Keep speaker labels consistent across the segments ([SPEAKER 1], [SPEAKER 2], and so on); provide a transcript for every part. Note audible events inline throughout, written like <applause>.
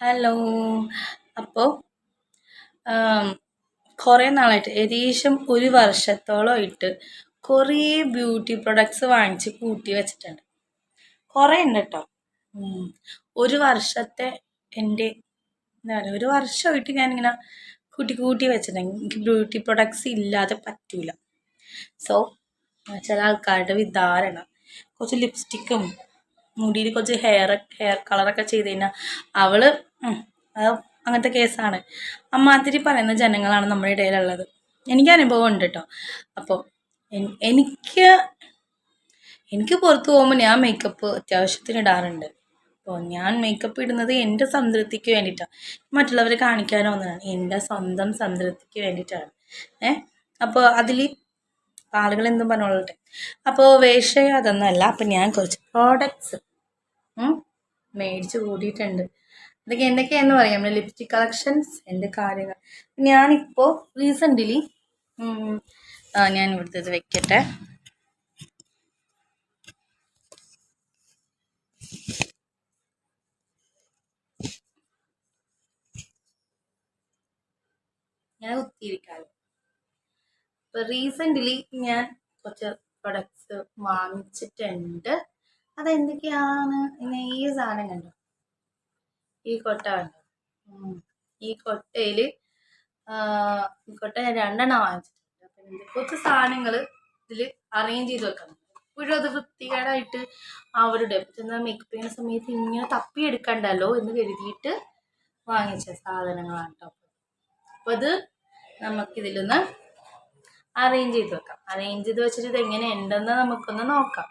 [SPEAKER 1] Hello അപ്പോ കുറേ നാളായിട്ട് ഏകദേശം ഒരു വർഷത്തോളമായിട്ട് കുറേ ബ്യൂട്ടി പ്രൊഡക്ട്സ് വാങ്ങിച്ച് കൂട്ടി വെച്ചിട്ടുണ്ട്. കുറേ ഉണ്ട് കേട്ടോ ഒരു വർഷത്തെ എന്റെ എന്താ പറയുക ഒരു വർഷമായിട്ട് ഞാനിങ്ങനെ കൂട്ടി കൂട്ടി വെച്ചിട്ടുണ്ട്. എനിക്ക് ബ്യൂട്ടി പ്രൊഡക്ട്സ് ഇല്ലാതെ പറ്റൂല. സോ ചില ആൾക്കാരുടെ വിധാരണ കുറച്ച് ലിപ്സ്റ്റിക്കും മുടിയിൽ കുറച്ച് ഹെയർ ഹെയർ കളറൊക്കെ ചെയ്ത് കഴിഞ്ഞാൽ അവൾ അങ്ങനത്തെ കേസാണ് അമ്മാതിരി പറയുന്ന ജനങ്ങളാണ് നമ്മുടെ ഇടയിലുള്ളത്. എനിക്ക് അനുഭവം ഉണ്ട് കേട്ടോ അപ്പോൾ എനിക്ക് എനിക്ക് പുറത്ത് പോകുമ്പോൾ ഞാൻ മേക്കപ്പ് അത്യാവശ്യത്തിന് ഇടാറുണ്ട്. അപ്പോൾ ഞാൻ മേക്കപ്പ് ഇടുന്നത് എന്റെ സംതൃപ്തിക്ക് വേണ്ടിയിട്ടാണ് മറ്റുള്ളവരെ കാണിക്കാനോ ഒന്നാണ് എന്റെ സ്വന്തം സംതൃപ്തിക്ക് വേണ്ടിയിട്ടാണ്. ഏ? അപ്പോൾ അതിൽ ആളുകൾ എന്തും പറഞ്ഞോളട്ടെ. അപ്പോൾ വേഷം അതൊന്നുമല്ല അപ്പം ഞാൻ കുറച്ച് പ്രോഡക്ട്സ് മേടിച്ച് കൂടിയിട്ടുണ്ട്. അതൊക്കെ എന്തൊക്കെയാണെന്ന് പറയാം. നമ്മുടെ ലിപ്സ്റ്റിക് കളക്ഷൻസ് എന്റെ കാര്യങ്ങൾ. ഞാനിപ്പോൾ റീസെന്റ്ലി ഞാൻ ഇവിടുത്തെ ഇത് വെക്കട്ടെ. ഞാൻ കുത്തിയിരിക്കാമല്ലോ അപ്പോൾ റീസെന്റ്ലി ഞാൻ കുറച്ച് പ്രൊഡക്ട്സ് വാങ്ങിച്ചിട്ടുണ്ട്. അതെന്തൊക്കെയാണ്? ഈ സാധനം കണ്ടു? ഈ കൊട്ട കണ്ടു? ഈ കൊട്ടയിൽ ഈ കൊട്ട ഞാൻ രണ്ടെണ്ണം വാങ്ങിച്ചിട്ടുണ്ട്. അപ്പം കുറച്ച് സാധനങ്ങൾ ഇതിൽ അറേഞ്ച് ചെയ്ത് വെക്കണം. എപ്പോഴും അത് വൃത്തികേടായിട്ട് അവരുടെ ചെന്നാൽ മേക്കപ്പ് ചെയ്യുന്ന സമയത്ത് ഇങ്ങനെ തപ്പിയെടുക്കണ്ടല്ലോ എന്ന് കരുതിയിട്ട് വാങ്ങിച്ച സാധനങ്ങളാണ് കേട്ടോ അപ്പോൾ അത് നമുക്കിതിലൊന്ന് അറേഞ്ച് ചെയ്ത് വെക്കാം. അറേഞ്ച് ചെയ്ത് വെച്ചിട്ട് ഇത് എങ്ങനെ ഉണ്ടെന്ന് നമുക്കൊന്ന് നോക്കാം.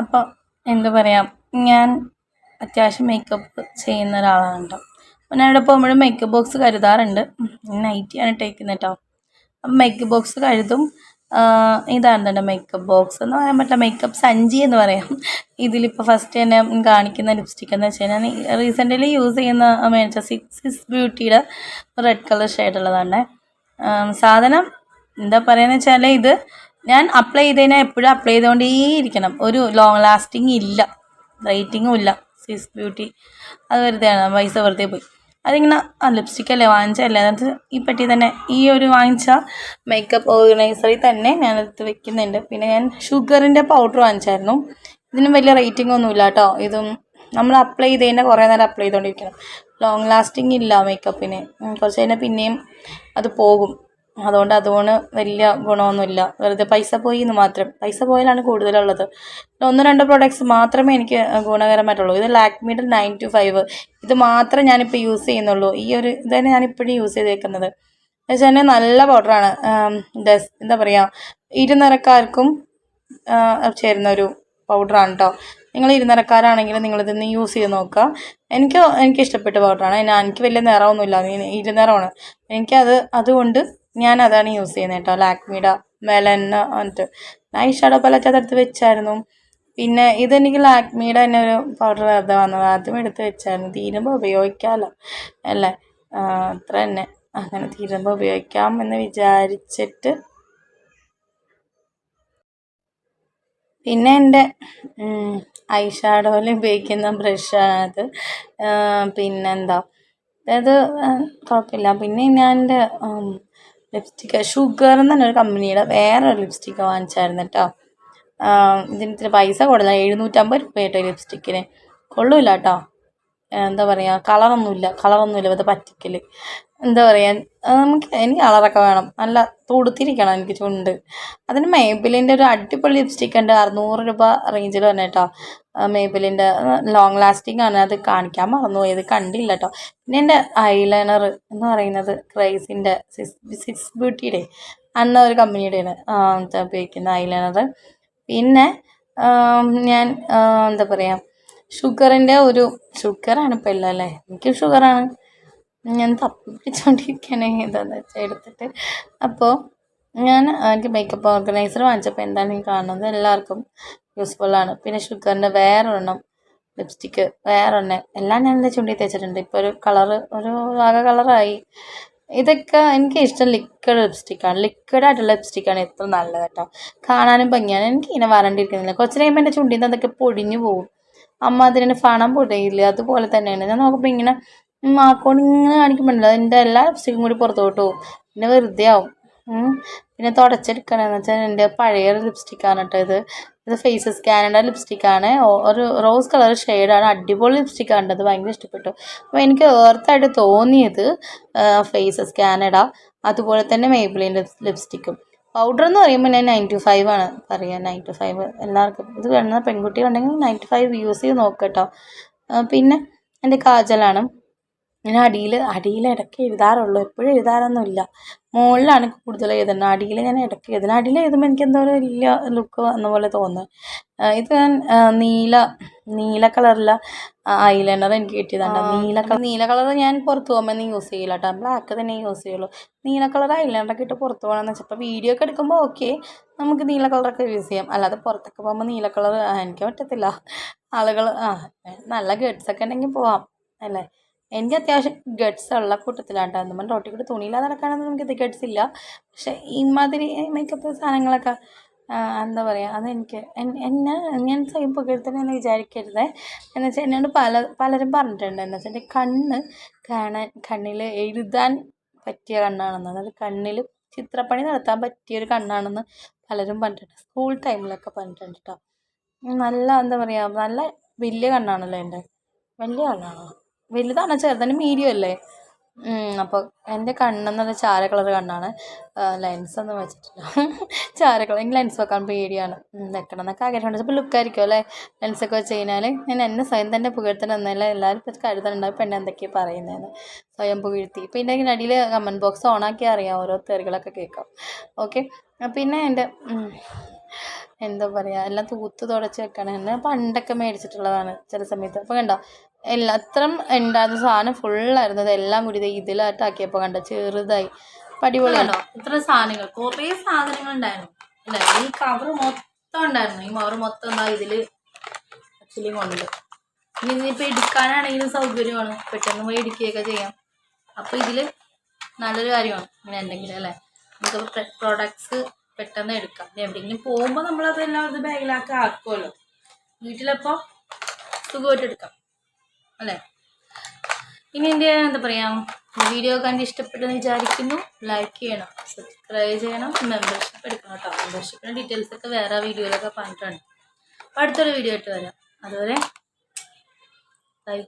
[SPEAKER 1] അപ്പോൾ എന്താ പറയുക ഞാൻ അത്യാവശ്യം മേക്കപ്പ് ചെയ്യുന്ന ഒരാളാണ് അപ്പോൾ ഞാൻ ഇവിടെ പോകുമ്പോഴും മേക്കപ്പ് ബോക്സ് കരുതാറുണ്ട്. നൈറ്റിയാണ് ഇട്ടേക്കുന്നത് കേട്ടോ അപ്പം മേക്കപ്പ് ബോക്സ് കരുതും. ഇതാണ് തന്നെ മേക്കപ്പ് ബോക്സ് എന്ന് പറയാൻ പറ്റില്ല. മേക്കപ്പ് സഞ്ചി എന്ന് പറയാം. ഇതിലിപ്പോൾ ഫസ്റ്റ് തന്നെ കാണിക്കുന്ന ലിപ്സ്റ്റിക് എന്ന് വെച്ചാൽ ഞാൻ റീസെന്റ്ലി യൂസ് ചെയ്യുന്ന മേടിച്ച സിക്സ് സിക്സ് ബ്യൂട്ടിയുടെ റെഡ് കളർ ഷെയ്ഡുള്ളതാണ് സാധനം എന്താ പറയുക എന്ന് വെച്ചാൽ ഇത് ഞാൻ അപ്ലൈ ചെയ്ത് കഴിഞ്ഞാൽ എപ്പോഴും അപ്ലൈ ചെയ്തുകൊണ്ടേ ഇരിക്കണം ഒരു ലോങ് ലാസ്റ്റിംഗ് ഇല്ല. റേറ്റിങ്ങും ഇല്ല. സിസ് ബ്യൂട്ടി അത് വെറുതെയാണ് പൈസ വെറുതെ പോയി. അതിങ്ങനെ ആ ലിപ്സ്റ്റിക് അല്ലേ വാങ്ങിച്ചല്ലേ അതിനകത്ത് ഈ പെട്ടി തന്നെ ഈ ഒരു വാങ്ങിച്ച മേക്കപ്പ് ഓർഗനൈസറിൽ തന്നെ ഞാനെടുത്ത് വെക്കുന്നുണ്ട്. പിന്നെ ഞാൻ ഷുഗറിന്റെ പൗഡർ വാങ്ങിച്ചായിരുന്നു. ഇതിനും വലിയ റേറ്റിംഗ് ഒന്നുമില്ല കേട്ടോ ഇതും നമ്മൾ അപ്ലൈ ചെയ്ത് കഴിഞ്ഞാൽ കുറേ നേരം അപ്ലൈ ചെയ്തുകൊണ്ടിരിക്കണം ലോങ് ലാസ്റ്റിംഗ് ഇല്ല മേക്കപ്പിന് കുറച്ച് കഴിഞ്ഞാൽ പിന്നെയും അത് പോകും. അതുകൊണ്ട് അതുകൊണ്ട് വലിയ ഗുണമൊന്നുമില്ല. വെറുതെ പൈസ പോയി എന്ന് മാത്രം. പൈസ പോയാലാണ് കൂടുതലുള്ളത്. ഒന്ന് രണ്ട് പ്രോഡക്റ്റ്സ് മാത്രമേ എനിക്ക് ഗുണകരമായിട്ടുള്ളൂ. ഇത് ലാക്മിയുടെ നയൻ ടു ഫൈവ് ഇത് മാത്രമേ ഞാനിപ്പോൾ യൂസ് ചെയ്യുന്നുള്ളൂ. ഈ ഒരു ഇത് തന്നെ ഞാനിപ്പോഴും യൂസ് ചെയ്തേക്കുന്നത്. എന്ന് നല്ല പൗഡറാണ് ഡസ് എന്താ പറയുക ഇരുനിറക്കാർക്കും ചേരുന്ന ഒരു പൗഡറാണ് കേട്ടോ നിങ്ങൾ ഇരുനിറക്കാരാണെങ്കിൽ നിങ്ങളിതൊന്ന് യൂസ് ചെയ്ത് നോക്കുക എനിക്ക് എനിക്ക് ഇഷ്ടപ്പെട്ട പൗഡറാണ് ഞാൻ എനിക്ക് വലിയ നിറമൊന്നുമില്ല. ഇരുനിറമാണ്. എനിക്കത് അതുകൊണ്ട് ഞാൻ അതാണ് യൂസ് ചെയ്യുന്നത് കേട്ടോ ലാക്മിയുടെ മെലന്ന എന്നിട്ട് ഞാൻ ഈ ഷാഡോ പലറ്റ് അതെടുത്ത് വെച്ചായിരുന്നു. പിന്നെ ഇതെനിക്ക് ലാക്മിയുടെ തന്നെ ഒരു പൗഡർ വെറുതെ വന്നത്. ആദ്യം എടുത്ത് വെച്ചായിരുന്നു. തീരുമ്പോൾ ഉപയോഗിക്കാമല്ലോ അല്ലേ? അത്ര തന്നെ. അങ്ങനെ തീരുമ്പോൾ ഉപയോഗിക്കാം എന്ന് വിചാരിച്ചിട്ട്. പിന്നെ എന്റെ ഐ ഷാഡോയിൽ ഉപയോഗിക്കുന്ന ബ്രഷാണത് പിന്നെന്താ? അതായത് കുഴപ്പമില്ല. പിന്നെ ഞാൻ എന്റെ ലിപ്സ്റ്റിക്ക് ഷുഗർ എന്ന് പറഞ്ഞൊരു കമ്പനിയുടെ വേറൊരു ലിപ്സ്റ്റിക്ക് വാങ്ങിച്ചായിരുന്നു കേട്ടോ ഇതിന് ഇത്തിരി പൈസ കൂടുതലാണ് എഴുന്നൂറ്റമ്പത് രൂപ കേട്ടോ ലിപ്സ്റ്റിക്കിന് കൊള്ളില്ല കേട്ടോ എന്താ പറയുക കളറൊന്നുമില്ല കളറൊന്നുമില്ല വെറുതെ പറ്റിക്കൽ എന്താ പറയുക നമുക്ക് എനിക്ക് കളറൊക്കെ വേണം. നല്ല തുടുത്തിരിക്കണം എനിക്ക് ചുണ്ട്. അതിന് മേബിലിന്റെ ഒരു അടിപൊളി ലിപ്സ്റ്റിക് ഉണ്ട്. അറുന്നൂറ് രൂപ റേഞ്ചിൽ തന്നെ കേട്ടോ മേബിലിന്റെ ലോങ് ലാസ്റ്റിംഗ് ആണ്. അത് കാണിക്കാൻ മറന്നു ഇത് കണ്ടില്ല കേട്ടോ പിന്നെ എന്റെ ഐലൈനർ എന്ന് പറയുന്നത് ക്രൈസിന്റെ സിക്സ് സിക്സ് ബ്യൂട്ടിയുടെ അന്ന ഒരു കമ്പനിയുടെയാണ് ഉപയോഗിക്കുന്ന ഐലൈനർ പിന്നെ ഞാൻ എന്താ പറയുക ഷുഗറിന്റെ ഒരു ഷുഗറാണ് ഇപ്പോൾ ഇല്ല അല്ലേ? എനിക്ക് ഷുഗറാണ് ഞാൻ തപ്പി പിടിച്ചുകൊണ്ടിരിക്കുകയാണ് ഏതാണെന്ന് വെച്ചാൽ എടുത്തിട്ട്. അപ്പോൾ ഞാൻ എനിക്ക് മേക്കപ്പ് ഓർഗനൈസർ വാങ്ങിച്ചപ്പോൾ എന്താണ് ഈ കാണുന്നത്? എല്ലാവർക്കും യൂസ്ഫുള്ളാണ് പിന്നെ ഷുഗറിന്റെ വേറൊരെണ്ണം ലിപ്സ്റ്റിക്ക് വേറൊരെണ്ണം എല്ലാം ഞാൻ എന്റെ ചുണ്ടി തേച്ചിട്ടുണ്ട്. ഇപ്പോൾ ഒരു കളറ് ഒരു ആകെ കളറായി ഇതൊക്കെ എനിക്ക് ഇഷ്ടം ലിക്വിഡ് ലിപ്സ്റ്റിക്കാണ് ലിക്വിഡ് ആയിട്ടുള്ള ലിപ്സ്റ്റിക്കാണ് എത്ര നല്ലത് കേട്ടോ. കാണാനും ഭംഗിയാണ്. എനിക്ക് ഇങ്ങനെ വരണ്ടിരിക്കുന്നില്ല. കുറച്ച് കഴിയുമ്പോൾ എന്റെ ചുണ്ടിൽ നിന്ന് അതൊക്കെ പൊടിഞ്ഞു പോകും അമ്മ അതിനെ ഫണം പൊടിയില്ല അതുപോലെ തന്നെയാണ്. ഞാൻ നോക്കുമ്പോൾ ഇങ്ങനെ മാക്കോണ്ട് ഇങ്ങനെ കാണിക്കുമ്പോഴല്ലോ എന്റെ എല്ലാ ലിപ്സ്റ്റിക്കും കൂടി പുറത്തോട്ട് പോകും. പിന്നെ വെറുതെ ആവും. പിന്നെ തുടച്ചെടുക്കണമെന്ന് വെച്ചാൽ എന്റെ പഴയ ലിപ്സ്റ്റിക്കാണ് കേട്ടോ ഇത്. ഇത് ഫേസ് സ്കാനിന്റെ ലിപ്സ്റ്റിക്കാണ് ഒരു റോസ് കളർ ഷെയ്ഡാണ് അടിപൊളി ലിപ്സ്റ്റിക്കാണ് അത് ഭയങ്കര ഇഷ്ടപ്പെട്ടു. അപ്പോൾ എനിക്ക് ഏർത്തായിട്ട് തോന്നിയത് ഫേസ് സ്കാനഡ അതുപോലെ തന്നെ മേബിളിന്റെ ലിപ്സ്റ്റിക്കും പൗഡർ എന്ന് പറയുമ്പോൾ ഞാൻ നയന്റി ഫൈവ് ആണ് പറയുക നയന്റി ഫൈവ് എല്ലാവർക്കും. ഇത് വേണമെന്ന പെൺകുട്ടികളുണ്ടെങ്കിൽ നയന്റി ഫൈവ് യൂസ് ചെയ്ത് നോക്കട്ടോ കേട്ടോ പിന്നെ എന്റെ കാജലാണ്. ഞാൻ അടിയിൽ അടിയിൽ ഇടയ്ക്ക് എഴുതാറുള്ളൂ. എപ്പോഴും എഴുതാറൊന്നുമില്ല. മുകളിലാണ് കൂടുതൽ എഴുതുന്നത്. അടിയിൽ ഞാൻ ഇടയ്ക്ക് എഴുതുന്നത്. അടിയിൽ എഴുതുമ്പോൾ എനിക്ക് എന്തോ ഒരു വലിയ ലുക്ക് വന്ന പോലെ തോന്നുന്നു. ഇത് ഞാൻ നീല നീല കളറിലെ ഐലൈനർ എനിക്ക് കിട്ടിയതാണ് നീല കളർ നീല കളർ ഞാൻ പുറത്ത് പോകുമ്പോൾ യൂസ് ചെയ്യില്ല കേട്ടോ. ബ്ലാക്ക് തന്നെ യൂസ് ചെയ്യുള്ളൂ. നീല കളർ ഐലൈനറൊക്കെ ഇട്ട് പുറത്ത് പോകണമെന്ന് വെച്ചാൽ അപ്പോൾ വീഡിയോ ഒക്കെ എടുക്കുമ്പോൾ ഓക്കെ നമുക്ക് നീല കളറൊക്കെ യൂസ് ചെയ്യാം. അല്ലാതെ പുറത്തൊക്കെ പോകുമ്പോൾ നീല കളർ എനിക്ക് പറ്റത്തില്ല. ആളുകൾ ആ നല്ല ഗേഡ്സൊക്കെ ഉണ്ടെങ്കിൽ പോവാം അല്ലേ? എനിക്ക് അത്യാവശ്യം ഗഡ്സ് ഉള്ള കൂട്ടത്തിലാണ് കേട്ടോ നമ്മൾ റോട്ടിൽ കൂടി തുണിയില്ലാതെ നടക്കാനൊന്നും ഇത് ഗഡ്സ് ഇല്ല. പക്ഷേ ഇമാതിരി മേക്കപ്പ് സാധനങ്ങളൊക്കെ എന്താ പറയുക അതെനിക്ക് എന്നെ ഞാൻ സ്വയം പുകഴ്ത്തണമെന്ന് വിചാരിക്കരുത്. എന്ന് വെച്ചാൽ എന്നോട് പല പലരും പറഞ്ഞിട്ടുണ്ട്. എന്ന് വെച്ചാൽ എന്റെ കണ്ണ് കാണാൻ കണ്ണിൽ എഴുതാൻ പറ്റിയ കണ്ണാണെന്ന്. അതായത് കണ്ണിൽ ചിത്രപ്പണി നടത്താൻ പറ്റിയ ഒരു കണ്ണാണെന്ന് പലരും പറഞ്ഞിട്ടുണ്ട്. സ്കൂൾ ടൈമിലൊക്കെ പറഞ്ഞിട്ടുണ്ട് കേട്ടോ നല്ല എന്താ പറയുക നല്ല വലിയ കണ്ണാണല്ലോ എന്റെ. വലിയ കണ്ണാണോ? വലുതാണോ ചെറുതാണ് മീഡിയം അല്ലേ? അപ്പോൾ എന്റെ കണ്ണെന്ന് പറഞ്ഞാൽ ചാര കളർ കണ്ണാണ്. ലെൻസ് ഒന്നും വെച്ചിട്ടില്ല. <laughs> ചാര കളർ എനിക്ക് ലെൻസ് വെക്കാൻ പേടിയാണ്. വെക്കണം എന്നൊക്കെ ആഗ്രഹമുണ്ട്. ചിലപ്പോൾ ലുക്കായിരിക്കും അല്ലേ? ലെൻസൊക്കെ വെച്ച് കഴിഞ്ഞാൽ ഞാൻ എന്നെ സ്വയം തന്നെ പുകഴ്ത്തണം എന്നല്ല എല്ലാവരും ഇപ്പം കരുതലുണ്ടാവും പെണ്ണ് എന്തൊക്കെയാണ് പറയുന്നതെന്ന് സ്വയം പുകഴ്ത്തി. പിന്നെ അടിയിൽ കമന്റ് ബോക്സ് ഓണാക്കി അറിയാം ഓരോ തെറികളൊക്കെ കേൾക്കാം. ഓക്കെ പിന്നെ എന്റെ എന്താ പറയുക എല്ലാം തൂത്ത് തുടച്ച് വെക്കണം. പണ്ടൊക്കെ മേടിച്ചിട്ടുള്ളതാണ് ചില സമയത്ത്. അപ്പോൾ കണ്ടോ? എല്ലാ അത്രയും ഉണ്ടായിരുന്ന സാധനം ഫുള്ളായിരുന്നു അതെല്ലാം കൂടി ദേ കണ്ട? ചെറുതായി. അടിപൊളിയാണോ ഇത്ര സാധനങ്ങൾ. കുറേ സാധനങ്ങൾ ഉണ്ടായിരുന്നു ഈ കവർ മൊത്തം ഉണ്ടായിരുന്നു ഈ കവർ മൊത്തം എന്താ ഇതിൽ ആക്ച്വലി കൊണ്ട്. ഇനി ഇതിപ്പോൾ എടുക്കാനാണെങ്കിലും സൗകര്യമാണ്. പെട്ടെന്ന് പോയി എടുക്കുകയൊക്കെ ചെയ്യാം. അപ്പോൾ ഇതിൽ നല്ലൊരു കാര്യമാണ്. ഇങ്ങനെ എന്തെങ്കിലും അല്ലേ? നമുക്ക് പ്രോഡക്ട്സ് പെട്ടെന്ന് എടുക്കാം. എവിടെയെങ്കിലും പോകുമ്പോൾ നമ്മളതെല്ലാം ഒരു ബാഗിലാക്കി ആക്കുമല്ലോ വീട്ടിലപ്പോൾ സുഖമായിട്ട് എടുക്കാം. അല്ലേ? ഇനി എന്റെ എന്താ പറയുക വീഡിയോ കണ്ട് ഇഷ്ടപ്പെട്ടെന്ന് വിചാരിക്കുന്നു. ലൈക്ക് ചെയ്യണം സബ്സ്ക്രൈബ് ചെയ്യണം മെമ്പർഷിപ്പ് എടുക്കണം കേട്ടോ മെമ്പർഷിപ്പിന്റെ ഡീറ്റെയിൽസ് ഒക്കെ വേറെ വീഡിയോയിലൊക്കെ പറഞ്ഞിട്ടുണ്ട്. അപ്പോൾ അടുത്തൊരു വീഡിയോ ആയിട്ട് വരാം. അതുവരെ ബൈ